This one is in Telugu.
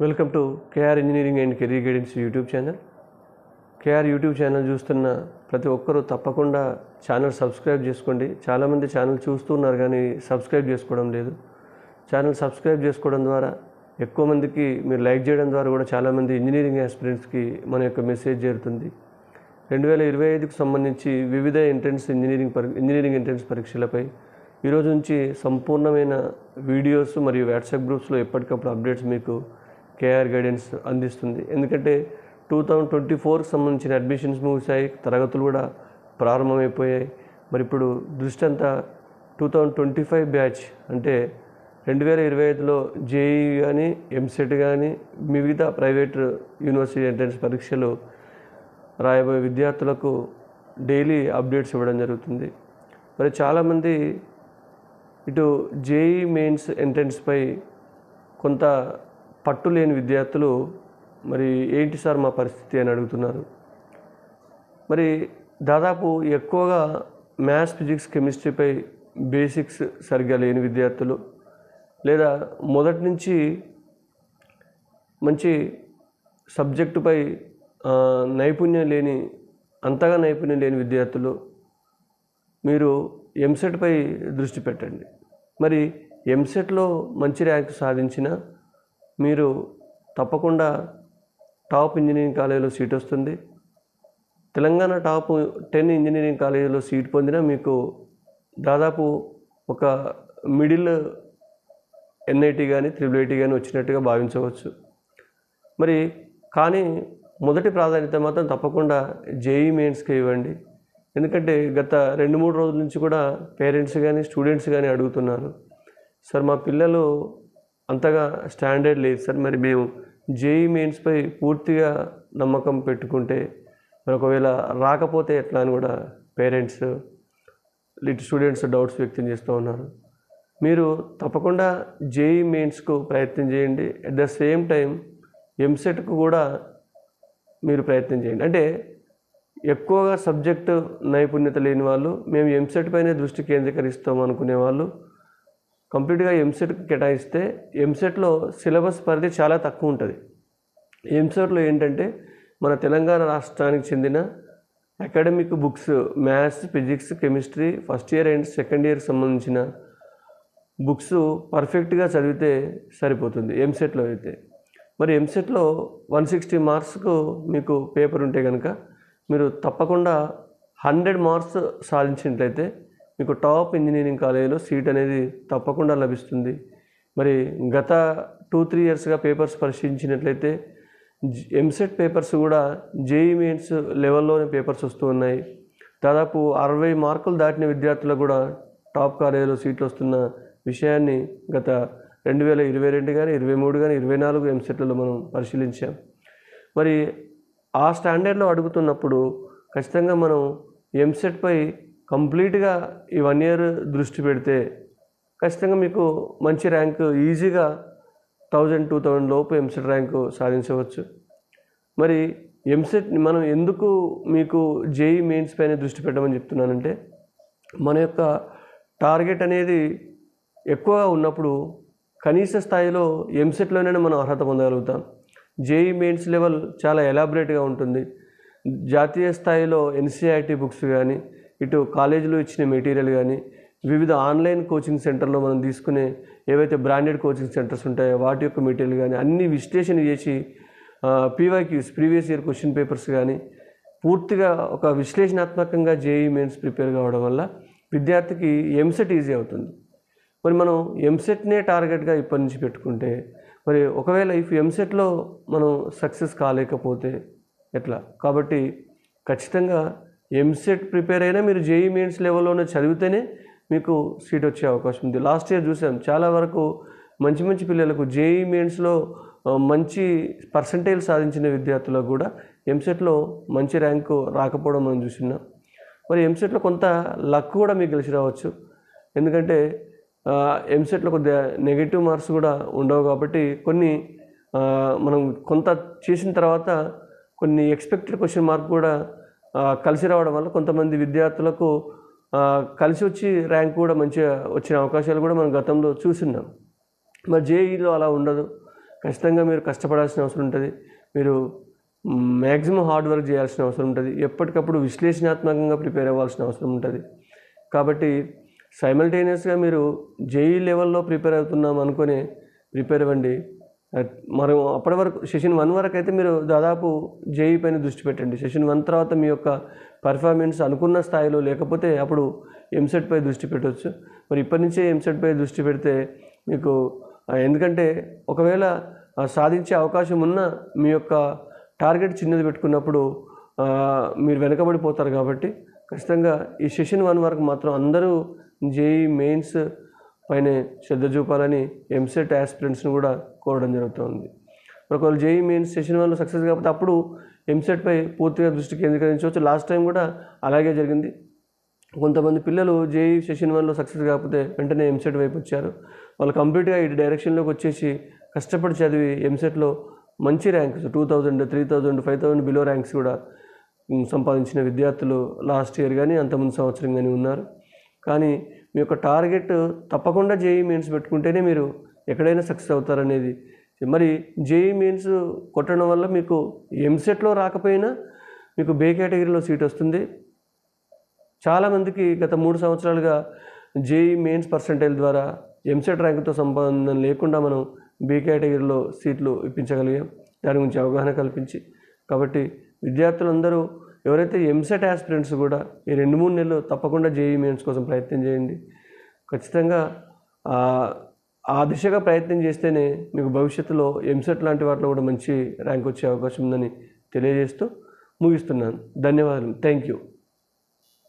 Welcome to KR engineering and career guidance YouTube channel. KR YouTube channel చూస్తున్న ప్రతి ఒక్కరూ తప్పకుండా ఛానల్ సబ్స్క్రైబ్ చేసుకోండి. చాలామంది ఛానల్ చూస్తున్నారు కానీ సబ్స్క్రైబ్ చేసుకోవడం లేదు. ఛానల్ సబ్స్క్రైబ్ చేసుకోవడం ద్వారా ఎక్కువ మందికి మీరు లైక్ చేయడం ద్వారా కూడా చాలామంది ఇంజనీరింగ్ ఆస్పిరెంట్స్కి మన యొక్క మెసేజ్ చేరుతుంది. రెండు వేల ఇరవై ఐదుకు సంబంధించి వివిధ ఎంట్రన్స్ ఇంజనీరింగ్ పరి ఇంజనీరింగ్ ఎంట్రన్స్ పరీక్షలపై ఈరోజు నుంచి సంపూర్ణమైన వీడియోస్ మరియు వాట్సాప్ గ్రూప్స్లో ఎప్పటికప్పుడు అప్డేట్స్ మీకు కేఆర్ గైడెన్స్ అందిస్తుంది. ఎందుకంటే టూ థౌజండ్ ట్వంటీ ఫోర్కి సంబంధించిన అడ్మిషన్స్ ముగిశాయి తరగతులు కూడా ప్రారంభమైపోయాయి. మరి ఇప్పుడు దృష్టి అంతా two thousand twenty five batch అంటే రెండు వేల ఇరవై ఐదులో జేఈ కానీ ఎంసెట్ కానీ మిగతా ప్రైవేట్ యూనివర్సిటీ ఎంట్రన్స్ పరీక్షలు రాయబోయే విద్యార్థులకు డైలీ అప్డేట్స్ ఇవ్వడం జరుగుతుంది. మరి చాలామంది ఇటు జేఈ మెయిన్స్ ఎంట్రన్స్పై కొంత పట్టు లేని విద్యార్థులు మరి ఏంటి సార్ మా పరిస్థితి అని అడుగుతున్నారు. మరి దాదాపు ఎక్కువగా మ్యాథ్స్ ఫిజిక్స్ కెమిస్ట్రీపై బేసిక్స్ సరిగ్గా లేని విద్యార్థులు లేదా మొదటి నుంచి మంచి సబ్జెక్టుపై నైపుణ్యం లేని అంతగా నైపుణ్యం లేని విద్యార్థులు మీరు ఎంసెట్పై దృష్టి పెట్టండి. మరి ఎంసెట్లో మంచి ర్యాంక్ సాధించిన మీరు తప్పకుండా టాప్ ఇంజనీరింగ్ కాలేజీలో సీట్ వస్తుంది. తెలంగాణ టాప్ టెన్ ఇంజనీరింగ్ కాలేజీలో సీట్ పొందినా మీకు దాదాపు ఒక మిడిల్ ఎన్ఐటి కానీ త్రిబుల్ ఐటీ కానీ వచ్చినట్టుగా భావించవచ్చు. మరి కానీ మొదటి ప్రాధాన్యత మాత్రం తప్పకుండా జేఈ మెయిన్స్కి ఇవ్వండి. ఎందుకంటే గత రెండు మూడు రోజుల నుంచి కూడా పేరెంట్స్ కానీ స్టూడెంట్స్ కానీ అడుగుతున్నారు. సార్ మా పిల్లలు అంతగా స్టాండర్డ్ లేదు సార్. మరి మేము జేఈ మెయిన్స్పై పూర్తిగా నమ్మకం పెట్టుకుంటే మరి ఒకవేళ రాకపోతే ఎట్లా అని కూడా పేరెంట్స్ లిట్ స్టూడెంట్స్ డౌట్స్ వ్యక్తం చేస్తూ ఉన్నారు. మీరు తప్పకుండా జేఈ మెయిన్స్కు ప్రయత్నం చేయండి. అట్ ద సేమ్ టైం ఎంసెట్కు కూడా మీరు ప్రయత్నం చేయండి. అంటే ఎక్కువగా సబ్జెక్టు నైపుణ్యత లేని వాళ్ళు మేము ఎంసెట్ పైనే దృష్టి కేంద్రీకరిస్తాం అనుకునే వాళ్ళు కంప్లీట్గా ఎంసెట్కి కేటాయిస్తే ఎంసెట్లో సిలబస్ పరిధి చాలా తక్కువ ఉంటుంది. ఎంసెట్లో ఏంటంటే మన తెలంగాణ రాష్ట్రానికి చెందిన academic books maths physics chemistry first year and second ఇయర్కి సంబంధించిన బుక్స్ పర్ఫెక్ట్గా చదివితే సరిపోతుంది ఎంసెట్లో అయితే. మరి ఎంసెట్లో వన్ సిక్స్టీ మార్క్స్కు మీకు పేపర్ ఉంటే కనుక మీరు తప్పకుండా హండ్రెడ్ మార్క్స్ సాధించినట్లయితే మీకు టాప్ ఇంజనీరింగ్ కాలేజీలో సీట్ అనేది తప్పకుండా లభిస్తుంది. మరి గత టూ త్రీ ఇయర్స్గా పేపర్స్ పరిశీలించినట్లయితే ఎంసెట్ పేపర్స్ కూడా జేఈ మెయిన్స్ లెవెల్లోనే పేపర్స్ వస్తూ ఉన్నాయి. దాదాపు అరవై మార్కులు దాటిన విద్యార్థులకు కూడా టాప్ కాలేజీలో సీట్లు వస్తున్న విషయాన్ని గత రెండు వేల ఇరవై రెండు కానీ ఇరవై మూడు కానీ ఇరవై నాలుగు ఎంసెట్లలో మనం పరిశీలించాం. మరి ఆ స్టాండర్డ్లో అడుగుతున్నప్పుడు ఖచ్చితంగా మనం ఎంసెట్పై కంప్లీట్గా ఈ వన్ ఇయర్ దృష్టి పెడితే ఖచ్చితంగా మీకు మంచి ర్యాంకు ఈజీగా థౌజండ్ టూ థౌజండ్ లోపు ఎంసెట్ ర్యాంకు సాధించవచ్చు. మరి ఎంసెట్ మనం ఎందుకు మీకు జేఈ మెయిన్స్ పైన దృష్టి పెట్టమని చెప్తున్నానంటే మన యొక్క టార్గెట్ అనేది ఎక్కువగా ఉన్నప్పుడు కనీస స్థాయిలో ఎంసెట్లోనే మనం అర్హత పొందగలుగుతాం. జేఈ మెయిన్స్ లెవెల్ చాలా ఎలాబరేట్గా ఉంటుంది. జాతీయ స్థాయిలో ఎన్సీఐటి బుక్స్ కానీ ఇటు కాలేజీలో ఇచ్చిన మెటీరియల్ కానీ వివిధ ఆన్లైన్ కోచింగ్ సెంటర్లో మనం తీసుకునే ఏవైతే బ్రాండెడ్ కోచింగ్ సెంటర్స్ ఉంటాయో వాటి యొక్క మెటీరియల్ కానీ అన్ని విశ్లేషణ చేసి PYQs previous year question papers కానీ పూర్తిగా ఒక విశ్లేషణాత్మకంగా జేఈ మెయిన్స్ ప్రిపేర్ కావడం వల్ల విద్యార్థికి ఎంసెట్ ఈజీ అవుతుంది. మరి మనం ఎంసెట్నే టార్గెట్గా ఇప్పటి నుంచి పెట్టుకుంటే మరి ఒకవేళ ఇఫ్ ఎంసెట్లో మనం సక్సెస్ కాలేకపోతే ఎట్లా? కాబట్టి ఖచ్చితంగా ఎంసెట్ ప్రిపేర్ అయినా మీరు జేఈ మెయిన్స్ లెవెల్లోనే చదివితేనే మీకు సీట్ వచ్చే అవకాశం ఉంది. లాస్ట్ ఇయర్ చూసాం చాలా వరకు మంచి మంచి పిల్లలకు జేఈ మెయిన్స్లో మంచి పర్సంటేజ్ సాధించిన విద్యార్థులకు కూడా ఎంసెట్లో మంచి ర్యాంకు రాకపోవడం మనం చూసినాం మరి ఎంసెట్లో కొంత లక్ కూడా మీకు కలిసి రావచ్చు. ఎందుకంటే ఎంసెట్లో కొద్దిగా నెగిటివ్ మార్క్స్ కూడా ఉండవు కాబట్టి కొన్ని మనం కొంత చేసిన తర్వాత కొన్ని ఎక్స్పెక్టెడ్ క్వశ్చన్ మార్క్ కూడా కలిసి రావడం వల్ల కొంతమంది విద్యార్థులకు కలిసి వచ్చి ర్యాంక్ కూడా మంచిగా వచ్చిన అవకాశాలు కూడా మనం గతంలో చూస్తున్నాం మరి జేఈలో అలా ఉండదు. ఖచ్చితంగా మీరు కష్టపడాల్సిన అవసరం ఉంటుంది. మీరు మ్యాక్సిమం హార్డ్ వర్క్ చేయాల్సిన అవసరం ఉంటుంది. ఎప్పటికప్పుడు విశ్లేషణాత్మకంగా ప్రిపేర్ అవ్వాల్సిన అవసరం ఉంటుంది. కాబట్టి సైమల్టేనియస్గా మీరు జేఈ లెవెల్లో ప్రిపేర్ అవుతున్నాం అనుకుని ప్రిపేర్ అవ్వండి. మరి మనం అప్పటి వరకు సెషన్ వన్ వరకు అయితే మీరు దాదాపు జేఈ పైన దృష్టి పెట్టండి. సెషన్ వన్ తర్వాత మీ యొక్క పర్ఫార్మెన్స్ అనుకున్న స్థాయిలో లేకపోతే అప్పుడు ఎంసెట్పై దృష్టి పెట్టవచ్చు మరి ఇప్పటి నుంచే ఎంసెట్ పై దృష్టి పెడితే మీకు ఎందుకంటే ఒకవేళ సాధించే అవకాశం ఉన్న మీ యొక్క టార్గెట్ చిన్నది పెట్టుకున్నప్పుడు మీరు వెనకబడిపోతారు కాబట్టి ఖచ్చితంగా ఈ సెషన్ వన్ వరకు మాత్రం అందరూ జేఈ మెయిన్స్ పైన శ్రద్ధ చూపాలని ఎంసెట్ యాస్పిరెంట్స్ని కూడా కోరడం జరుగుతుంది. ఒకవేళ జేఈ మెయిన్ సెషన్ వన్లో సక్సెస్ కాకపోతే అప్పుడు ఎంసెట్ పై పూర్తిగా దృష్టి కేంద్రీకరించవచ్చు. లాస్ట్ టైం కూడా అలాగే జరిగింది. కొంతమంది పిల్లలు జేఈ సెషన్ వన్లో సక్సెస్ కాకపోతే వెంటనే ఎంసెట్ వైపు వచ్చారు. వాళ్ళు కంప్లీట్గా ఈ డైరెక్షన్లోకి వచ్చేసి కష్టపడి చదివి ఎంసెట్లో మంచి ranks two thousand three thousand five thousand below ranks కూడా సంపాదించిన విద్యార్థులు లాస్ట్ ఇయర్ కానీ అంతకుముందు సంవత్సరం కానీ ఉన్నారు. కానీ మీ యొక్క టార్గెట్ తప్పకుండా జేఈ మెయిన్స్ పెట్టుకుంటేనే మీరు ఎక్కడైనా సక్సెస్ అవుతారనేది. మరి జేఈ మెయిన్స్ కొట్టడం వల్ల మీకు ఎంసెట్లో రాకపోయినా మీకు బే కేటగిరీలో సీట్ వస్తుంది. చాలామందికి గత మూడు సంవత్సరాలుగా జేఈ మెయిన్స్ పర్సంటైల్ ద్వారా ఎంసెట్ ర్యాంకుతో సంబంధం లేకుండా మనం బి కేటగిరీలో సీట్లు ఇప్పించగలిగాం. దాని గురించి అవగాహన కల్పించి. కాబట్టి విద్యార్థులందరూ ఎవరైతే ఎంసెట్ ఆస్పిరెంట్స్ కూడా ఈ రెండు మూడు నెలలు తప్పకుండా జేఈ మెయిన్స్ కోసం ప్రయత్నం చేయండి. ఖచ్చితంగా ఆ, ఆ దిశగా ప్రయత్నం చేస్తేనే మీకు భవిష్యత్తులో ఎంసెట్ లాంటి వాటిలో కూడా మంచి ర్యాంక్ వచ్చే అవకాశం ఉందని తెలియజేస్తూ ముగిస్తున్నాను. ధన్యవాదాలు థ్యాంక్ యూ